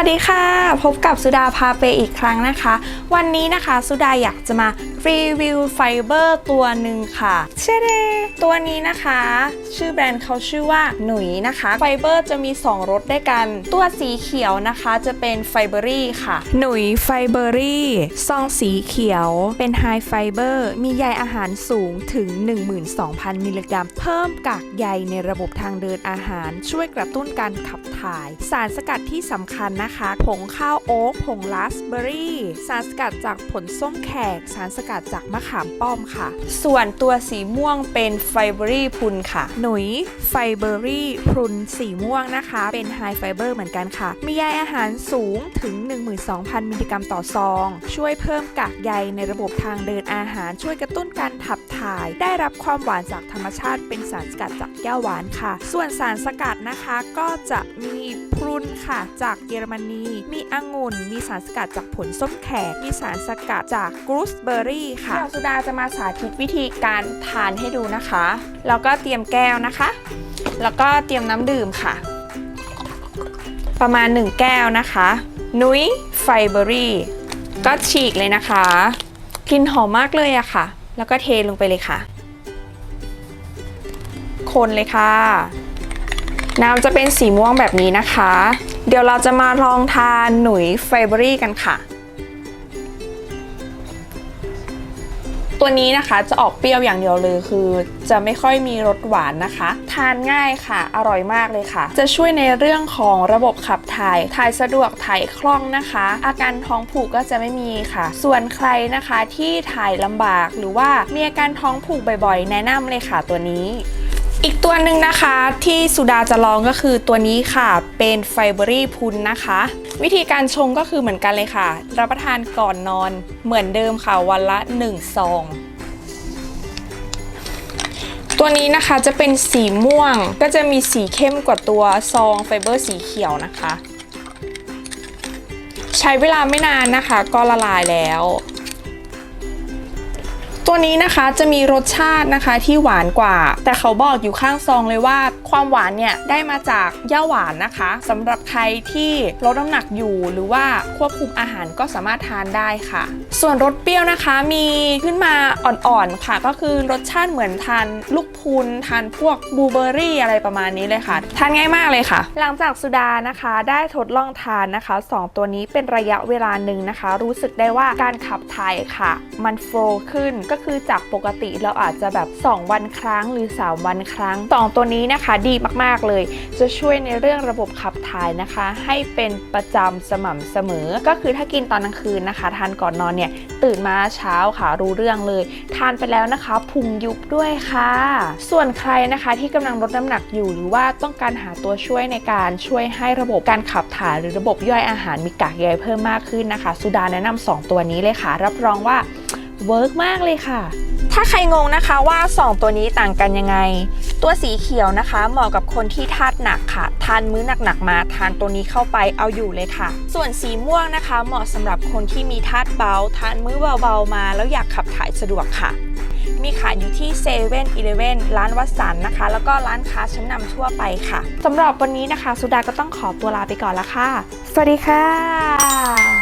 วัสดีค่ะ พบกับสุดาพาเปอีกครั้งนะคะ วันนี้นะคะสุดาอยากจะมารีวิวไฟเบอร์ตัวหนึ่งค่ะเชเดตัวนี้นะคะ ชื่อแบรนด์เขาชื่อว่าหนุยนะคะ ไฟเบอร์จะมี 2รสด้วยกัน ตัวสีเขียวนะคะจะเป็นไฟเบอรี่ค่ะ หนุยไฟเบอรี่ซองสีเขียว เป็นไฮไฟเบอร์มีใยอาหารสูงถึง 12,000 มิลลิกรัม เพิ่มกากใยในระบบทางเดินอาหาร ช่วยกระตุ้นการขับถ่าย สารสกัดที่สำคัญนะคะ ผงข้าวโอ๊กผงราสเบอร์รี่ สารสกัดจากผลส้มแขก สารสกัดจากมะขามป้อมค่ะ ส่วนตัวสีม่วงเป็นไฟเบอรี่พุนค่ะ หนุยไฟเบอรี่พุนสีม่วงนะคะ เป็นไฮไฟเบอร์เหมือนกันค่ะ มีใยอาหารสูงถึง 12,000 มิลลิกรัมต่อซอง ช่วยเพิ่มกากใยในระบบทางเดินอาหาร ช่วยกระตุ้นการขับถ่าย ได้รับความหวานจากธรรมชาติเป็นสารสกัดจากแก้วหวานค่ะ ส่วนสารสกัดนะคะก็จะมีพรุนค่ะ จากเยอรมนี มีองุ่น มีสารสกัดจากผลส้มแขก มีสารสกัดจากกรูสเบอร์รี่ค่ะเดี๋ยวสุดาจะมาสาธิตวิธีการทานให้ดูนะคะ แล้วก็เตรียมแก้วนะคะ แล้วก็เตรียมน้ำดื่มค่ะ ประมาณ 1 แก้วนะคะ นุ้ยไฟเบอรี่ ก็ฉีกเลยนะคะ กลิ่นหอมมากเลยอะค่ะ แล้วก็เทลงไปเลยค่ะ คนเลยค่ะ น้ำจะเป็นสีม่วงแบบนี้นะคะ เดี๋ยวเราจะมาลองทานหนุยไฟเบอรี่กันค่ะ ตัวนี้นะคะจะออกเปรี้ยวอย่างเดียวเลยคือ จะไม่ค่อยมีรสหวานนะคะ ทานง่ายค่ะ อร่อยมากเลยค่ะ จะช่วยในเรื่องของระบบขับถ่าย ถ่ายสะดวก ถ่ายคล่องนะคะ อาการท้องผูกก็จะไม่มีค่ะ ส่วนใครนะคะที่ถ่ายลำบากหรือว่ามีอาการท้องผูกบ่อยๆ แนะนำเลยค่ะตัวนี้ อีกตัวหนึ่งนะคะที่สุดาจะลองก็คือตัวนี้ค่ะเป็นไฟเบอรี่พุนนะคะ วิธีการชงก็คือเหมือนกันเลยค่ะ รับประทานก่อนนอนเหมือนเดิมค่ะวันละ1ซองตัวนี้นะคะจะเป็นสีม่วงก็จะมีสีเข้มกว่าตัวซองไฟเบอร์สีเขียวนะคะ ใช้เวลาไม่นานนะคะ ก็ละลายแล้ว ตัวนี้นะคะจะมีรสชาตินะคะที่หวานกว่า แต่เขาบอกอยู่ข้างซองเลยว่าความหวานเนี่ยได้มาจากย่าหวานนะคะสำหรับใครที่ลดน้ำหนักอยู่หรือว่าควบคุมอาหารก็สามารถทานได้ค่ะ ส่วนรสเปรี้ยวนะคะมีขึ้นมาอ่อนๆค่ะ ก็คือรสชาติเหมือนทานลูกพูนทานพวกบลูเบอร์รี่อะไรประมาณนี้เลยค่ะ ทานง่ายมากเลยค่ะ หลังจากสุดานะคะได้ทดลองทานนะคะสองตัวนี้เป็นระยะเวลาหนึ่งนะคะ รู้สึกได้ว่าการขับถ่ายค่ะ มันโฟล์ขึ้นก็คือจากปกติเราอาจจะแบบ 2 วันครั้งหรือ 3 วันครั้งสองตัวนี้นะคะดีมากๆเลย จะช่วยในเรื่องระบบขับถ่ายนะคะ ให้เป็นประจำสม่ำเสมอ ก็คือถ้ากินตอนกลางคืนนะคะ ทานก่อนนอนเนี่ยตื่นมาเช้าค่ะรู้เรื่องเลย ทานไปแล้วนะคะพุงยุบด้วยค่ะ ส่วนใครนะคะที่กำลังลดน้ำหนักอยู่หรือว่าต้องการหาตัวช่วยในการช่วยให้ระบบการขับถ่ายหรือระบบย่อยอาหารมีกากใยเพิ่มมากขึ้นนะคะ สุดาแนะนำสองตัวนี้เลยค่ะ รับรองว่า เวิร์กมากเลยค่ะ ถ้าใครงงนะคะว่า 2 ตัวนี้ต่างกันยังไง ตัวสีเขียวนะคะ เหมาะกับคนที่ทานหนักค่ะ ทานมื้อหนักๆมาทานตัวนี้เข้าไปเอาอยู่เลยค่ะ ส่วนสีม่วงนะคะ เหมาะสำหรับคนที่มีธาตุเบา ทานมื้อเบาๆมา แล้วอยากขับถ่ายสะดวกค่ะ มีขายอยู่ที่เซเว่นอีเลเว่นร้านวัดสันนะคะ แล้วก็ร้านค้าชั้นนำทั่วไปค่ะสำหรับวันนี้นะคะ สุดาก็ต้องขอตัวลาไปก่อนละค่ะ สวัสดีค่ะ